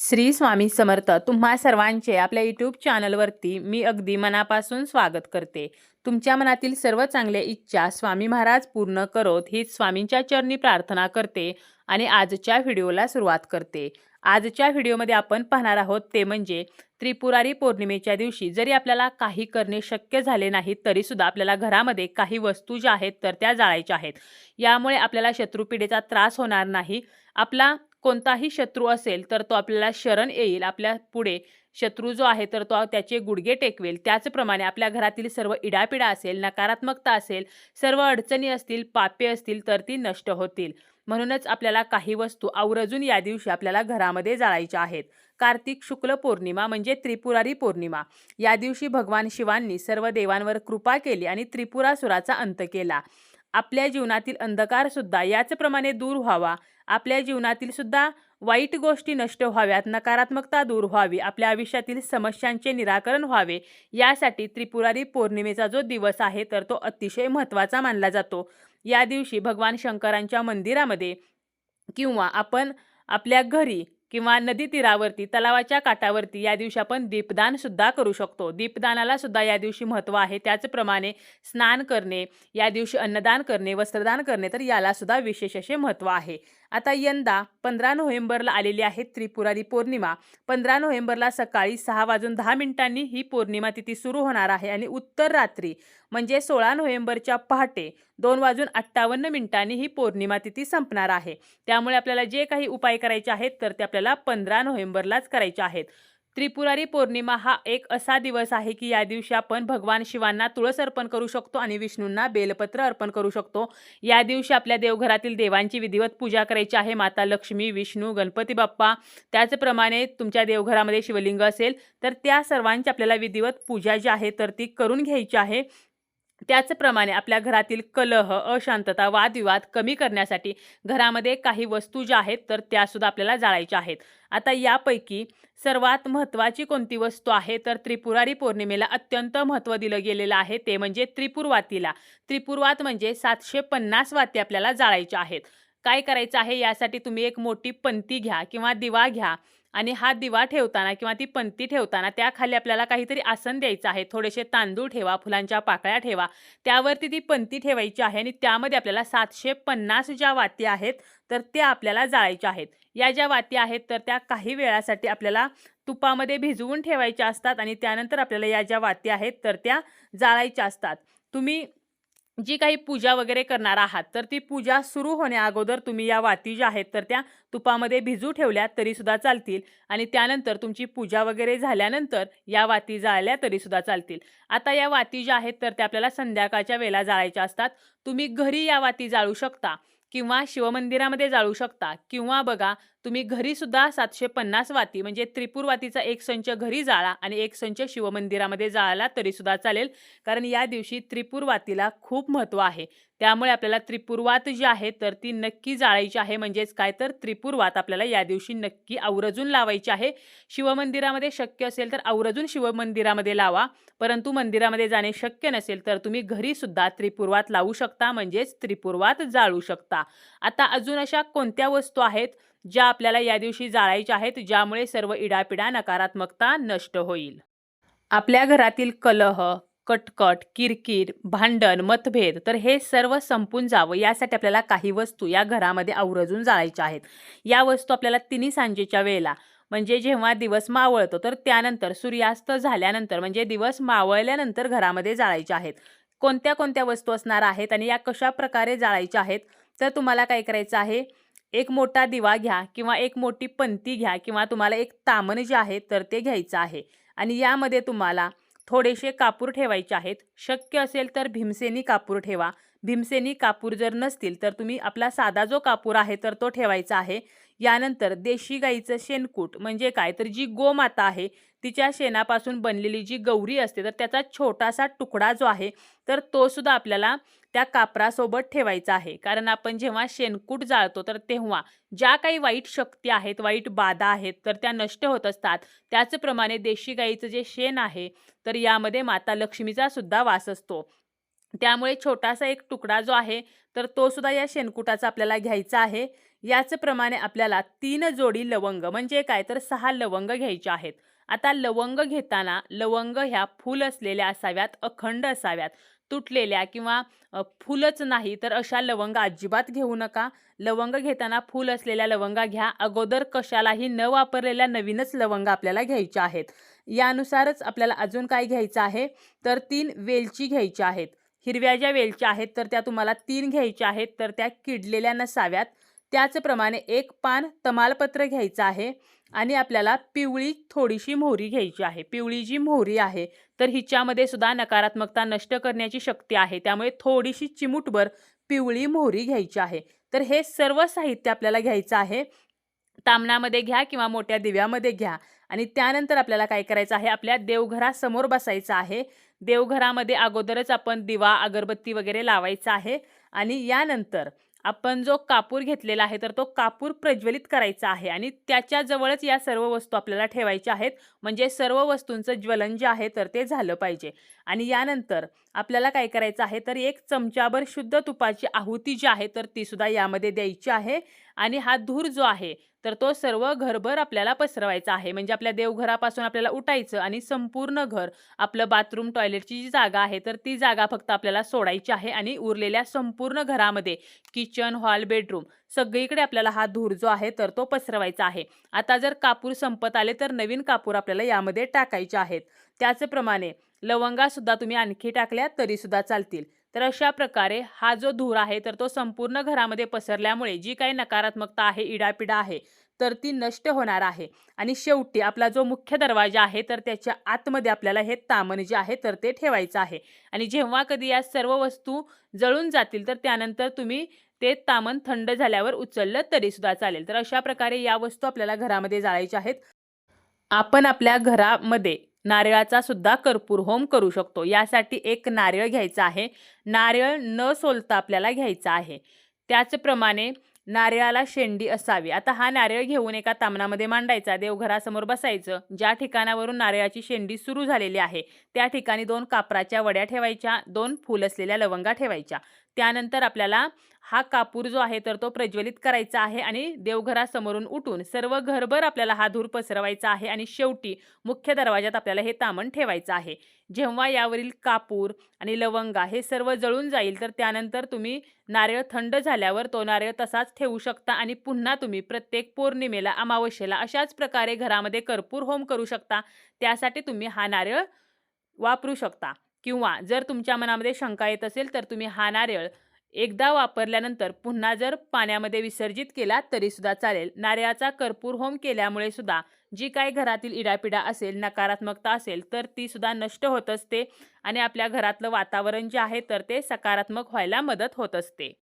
श्री स्वामी समर्थ तुम्हा सर्वांचे आपल्या यूट्यूब चॅनलवरती मी अगदी मनापासून स्वागत करते. तुमच्या मनातील सर्व चांगल्या इच्छा स्वामी महाराज पूर्ण करोत हीच स्वामींच्या चरणी प्रार्थना करते आणि आजच्या व्हिडिओला सुरुवात करते. आजच्या व्हिडिओमध्ये आपण पाहणार आहोत ते म्हणजे त्रिपुरारी पौर्णिमेच्या दिवशी जरी आपल्याला काही करणे शक्य झाले नाही तरीसुद्धा आपल्याला घरामध्ये काही वस्तू ज्या आहेत तर त्या जाळायच्या आहेत. यामुळे आपल्याला शत्रुपिढेचा त्रास होणार नाही. आपला कोणताही शत्रू असेल तर तो आपल्याला शरण येईल. आपल्या पुढे शत्रू जो आहे तर तो त्याचे गुडघे टेकवेल. त्याचप्रमाणे आपल्या घरातील सर्व इडापिडा असेल नकारात्मकता असेल सर्व अडचणी असतील पापे असतील तर ती नष्ट होतील. म्हणूनच आपल्याला काही वस्तू आवर्जून या दिवशी आपल्याला घरामध्ये जाळायच्या आहेत. कार्तिक शुक्ल पौर्णिमा म्हणजे त्रिपुरारी पौर्णिमा. या दिवशी भगवान शिवांनी सर्व देवांवर कृपा केली आणि त्रिपुरासुराचा अंत केला. आपल्या जीवनातील अंधकारसुद्धा याचप्रमाणे दूर व्हावा. आपल्या जीवनातील सुद्धा वाईट गोष्टी नष्ट व्हाव्यात नकारात्मकता दूर व्हावी आपल्या आयुष्यातील समस्यांचे निराकरण व्हावे यासाठी त्रिपुरारी पौर्णिमेचा जो दिवस आहे तर तो अतिशय महत्त्वाचा मानला जातो. या दिवशी भगवान शंकरांच्या मंदिरामध्ये किंवा आपण आपल्या घरी किंवा नदी तीरावरती तलावाच्या काठावरती या दिवशी आपण दीपदान सुद्धा करू शकतो. दीपदानाला सुद्धा या दिवशी महत्त्व आहे. त्याचप्रमाणे स्नान करणे या दिवशी अन्नदान करणे वस्त्रदान करणे तर याला सुद्धा विशेष असे महत्त्व आहे. आता यंदा पंधरा नोव्हेंबरला आलेली आहे त्रिपुरारी पौर्णिमा. पंधरा नोव्हेंबरला सकाळी सहा वाजून दहा मिनिटांनी ही पौर्णिमा तिथी सुरू होणार आहे आणि उत्तर रात्री म्हणजे सोळा नोव्हेंबरच्या पहाटे दोन वाजून अठ्ठावन्न मिनिटांनी ही पौर्णिमा तिथी संपणार आहे. त्यामुळे आपल्याला जे काही उपाय करायचे आहेत तर ते आपल्याला पंधरा नोव्हेंबरलाच करायचे आहेत. त्रिपुरारी पौर्णिमा हा एक असा दिवस आहे की या दिवशी आपण भगवान शिवांना तुळस अर्पण करू शकतो आणि विष्णूंना बेलपत्र अर्पण करू शकतो. या दिवशी आपल्या देवघरातील देवांची विधिवत पूजा करायची आहे. माता लक्ष्मी विष्णू गणपती बाप्पा. त्याचप्रमाणे तुमच्या देवघरामध्ये शिवलिंग असेल तर त्या सर्वांची आपल्याला विधिवत पूजा जी आहे तर ती करून घ्यायची आहे. त्याचप्रमाणे आपल्या घरातील कलह अशांतता वादविवाद कमी करण्यासाठी घरामध्ये काही वस्तू ज्या आहेत तर त्यासुद्धा आपल्याला जाळायच्या आहेत. आता यापैकी सर्वात महत्त्वाची कोणती वस्तू आहे तर त्रिपुरारी पौर्णिमेला अत्यंत महत्त्व दिलं गेलेलं आहे ते म्हणजे त्रिपुरवातीला. त्रिपुरवात म्हणजे सातशे पन्नास वाती आपल्याला जाळायच्या आहेत. काय करायचं आहे यासाठी तुम्ही एक मोठी पंती घ्या किंवा दिवा घ्या. आणि हा दिवा ठेवताना किंवा ती पंती ठेवताना त्याखाली आपल्याला काहीतरी आसन द्यायचं आहे. थोडेसे तांदूळ ठेवा फुलांच्या पाकळ्या ठेवा. त्यावरती ती पंती ठेवायची आहे आणि त्यामध्ये आपल्याला सातशे पन्नास ज्या वाती आहेत तर त्या आपल्याला जाळायच्या आहेत. या ज्या वाती आहेत तर त्या काही वेळासाठी आपल्याला तुपामध्ये भिजवून ठेवायच्या असतात आणि त्यानंतर आपल्याला या ज्या वाती आहेत तर त्या जाळायच्या असतात. तुम्ही जी काही पूजा वगैरे करणार आहात तर ती पूजा सुरू होण्या अगोदर तुम्ही या वाती ज्या आहेत तर त्या तुपामध्ये भिजू ठेवल्या तरीसुद्धा चालतील आणि त्यानंतर तुमची पूजा वगैरे झाल्यानंतर या वाती जाळल्या तरीसुद्धा चालतील. आता या वाती ज्या आहेत तर त्या आपल्याला संध्याकाळच्या वेळेला जाळायच्या असतात. तुम्ही घरी या वाती जाळू शकता किंवा शिवमंदिरामध्ये जाळू शकता किंवा बघा तुम्ही घरीसुद्धा सातशे पन्नास वाती म्हणजे त्रिपूर वातीचा एक संच घरी जाळा आणि एक संच शिवमंदिरामध्ये जाळला तरीसुद्धा चालेल. कारण या दिवशी त्रिपूर वातीला खूप महत्त्व आहे. त्यामुळे आपल्याला त्रिपुरवात जी आहे तर ती नक्की जाळायची आहे. म्हणजेच काय तर त्रिपुरवात आपल्याला या दिवशी नक्की आवरजून लावायची आहे. शिवमंदिरामध्ये शक्य असेल तर आवरजून शिवमंदिरामध्ये लावा. परंतु मंदिरामध्ये जाणे शक्य नसेल तर तुम्ही घरीसुद्धा त्रिपुरवात लावू शकता. म्हणजेच त्रिपुरवात जाळू शकता. आता अजून अशा कोणत्या वस्तू आहेत? ज्या आपल्याला या दिवशी जाळायच्या आहेत ज्यामुळे सर्व इडापिडा नकारात्मकता नष्ट होईल. आपल्या घरातील कलह कटकट किरकिर भांडण मतभेद तर हे सर्व संपून जावं यासाठी आपल्याला काही वस्तू या घरामध्ये आवरजून जाळायच्या आहेत. या वस्तू आपल्याला तिन्ही सांजेच्या वेळेला म्हणजे जेव्हा दिवस मावळतो तर त्यानंतर सूर्यास्त झाल्यानंतर म्हणजे दिवस मावळल्यानंतर घरामध्ये जाळायच्या आहेत. कोणत्या कोणत्या वस्तू असणार आहेत आणि या कशा प्रकारे जाळायच्या आहेत तर तुम्हाला काय करायचं आहे एक मोठा दिवा घ्या किंवा एक मोठी पंती घ्या किंवा तुम्हाला एक तामण जे आहे तर ते घ्यायचं आहे. आणि यामध्ये तुम्हाला थोडेसे कापूर ठेवायचे आहेत. शक्य असेल तर भीमसेनी कापूर ठेवा. भीमसेनी कापूर जर नसतील तर तुम्ही आपला साधा जो कापूर आहे तर तो ठेवायचा आहे. यानंतर देशी गाईचं शेणकूट म्हणजे काय? तर जी गोमाता आहे तिच्या शेणापासून बनलेली जी गौरी असते तर त्याचा छोटासा तुकडा जो आहे तर तो सुद्धा आपल्याला त्या कापरासोबत ठेवायचा आहे. कारण आपण जेव्हा शेणकूट जाळतो तर तेव्हा ज्या काही वाईट शक्ती आहेत वाईट बाधा आहेत तर त्या नष्ट होत असतात. त्याचप्रमाणे देशी गाईचं जे शेण आहे तर यामध्ये माता लक्ष्मीचा सुद्धा वास असतो. त्यामुळे छोटासा एक तुकडा जो आहे तर तो सुद्धा या शेणकुटाचा आपल्याला घ्यायचा आहे. याचप्रमाणे आपल्याला तीन जोडी लवंग म्हणजे काय? तर सहा लवंग घ्यायचे आहेत. आता लवंग घेताना लवंग ह्या फूल असलेल्या असाव्यात अखंड असाव्यात. तुटलेल्या किंवा फुलच नाही तर अशा लवंग अजिबात घेऊ नका. लवंग घेताना फूल असलेल्या लवंगा घ्या. अगोदर कशालाही न वापरलेल्या नवीनच लवंग आपल्याला घ्यायच्या आहेत. यानुसारच आपल्याला अजून काय घ्यायचं आहे? तर तीन वेलची घ्यायच्या आहेत. हिरव्या ज्या वेलच्या आहेत तर त्या तुम्हाला तीन घ्यायच्या आहेत. तर त्या किडलेल्या नसाव्यात. त्याचप्रमाणे एक पान तमालपत्र घ्यायचं आहे आणि आपल्याला पिवळी थोडीशी मोहरी घ्यायची आहे. पिवळी जी मोहरी आहे तर हिच्यामध्ये सुद्धा नकारात्मकता नष्ट करण्याची शक्ती आहे. त्यामुळे थोडीशी चिमूटभर पिवळी मोहरी घ्यायची आहे. तर हे सर्व साहित्य आपल्याला घ्यायचं आहे. तामणामध्ये घ्या किंवा मोठ्या दिव्यामध्ये घ्या आणि त्यानंतर आपल्याला काय करायचं आहे? आपल्या देवघरासमोर बसायचं आहे. देवघरामध्ये अगोदरच आपण दिवा अगरबत्ती वगैरे लावायचा आहे आणि यानंतर आपण जो कापूर घेतलेला आहे तर तो कापूर प्रज्वलित करायचा आहे आणि त्याच्याजवळच या सर्व वस्तू आपल्याला ठेवायच्या आहेत. म्हणजे सर्व वस्तूंचं ज्वलन जे आहे तर ते झालं पाहिजे. आणि यानंतर आपल्याला काय करायचं आहे? तर एक चमचाभर शुद्ध तुपाची आहुती जी आहे तर ती सुद्धा यामध्ये द्यायची आहे. आणि हा धूर जो आहे तर तो सर्व घरभर आपल्याला पसरवायचा आहे. म्हणजे आपल्या देवघरापासून आपल्याला उठायचं आणि संपूर्ण घर आपलं बाथरूम टॉयलेटची जी जागा आहे तर ती जागा फक्त आपल्याला सोडायची आहे आणि उरलेल्या संपूर्ण घरामध्ये किचन हॉल बेडरूम सगळीकडे आपल्याला हा धूर जो आहे तर तो पसरवायचा आहे. आता जर कापूर संपत आले तर नवीन कापूर आपल्याला यामध्ये टाकायचे आहेत. त्याचप्रमाणे लवंगासुद्धा तुम्ही आणखी टाकल्या तरीसुद्धा चालतील. तर अशा प्रकारे हा जो धूर आहे तर तो संपूर्ण घरामध्ये पसरल्यामुळे जी काही नकारात्मकता आहे इडापिडा आहे तर ती नष्ट होणार आहे. आणि शेवटी आपला जो मुख्य दरवाजा आहे तर त्याच्या आतमध्ये आपल्याला हे तामण जे आहे तर ते ठेवायचं आहे. आणि जेव्हा कधी या सर्व वस्तू जळून जातील तर त्यानंतर तुम्ही ते तामण थंड झाल्यावर उचललं तरीसुद्धा चालेल. तर अशा प्रकारे या वस्तू आपल्याला घरामध्ये जाळायच्या आहेत. आपण आपल्या घरामध्ये नारळाचा सुद्धा कर्पूर होम करू शकतो. यासाठी एक नारळ घ्यायचा आहे. नारळ न सोलता आपल्याला घ्यायचा आहे. त्याचप्रमाणे नारळाला शेंडी असावी. आता हा नारळ घेऊन एका तामणामध्ये मांडायचा. देवघरासमोर बसायचं. ज्या ठिकाणावरून नारळाची शेंडी सुरू झालेली आहे त्या ठिकाणी दोन कापराच्या वड्या ठेवायच्या दोन फूल असलेल्या लवंगा ठेवायच्या. त्यानंतर आपल्याला हा कापूर जो आहे तर तो प्रज्वलित करायचा आहे आणि देवघरासमोरून उठून सर्व घरभर आपल्याला हा धूर पसरवायचा आहे आणि शेवटी मुख्य दरवाजात आपल्याला हे तामण ठेवायचं आहे. जेव्हा यावरील कापूर आणि लवंगा हे सर्व जळून जाईल तर त्यानंतर तुम्ही नारळ थंड झाल्यावर तो नारळ तसाच ठेवू शकता आणि पुन्हा तुम्ही प्रत्येक पौर्णिमेला अमावस्येला अशाच प्रकारे घरामध्ये कर्पूर होम करू शकता. त्यासाठी तुम्ही हा नारळ वापरू शकता. किंवा जर तुमच्या मनामध्ये शंका येत असेल तर तुम्ही हा नारळ एकदा वापरल्यानंतर पुन्हा जर पाण्यामध्ये विसर्जित केला तरीसुद्धा चालेल. नारळाचा कर्पूर होम केल्यामुळे सुद्धा जी काही घरातील इडापिडा असेल नकारात्मकता असेल तर ती सुद्धा नष्ट होत असते आणि आपल्या घरातलं वातावरण जे आहे तर ते सकारात्मक व्हायला मदत होत असते.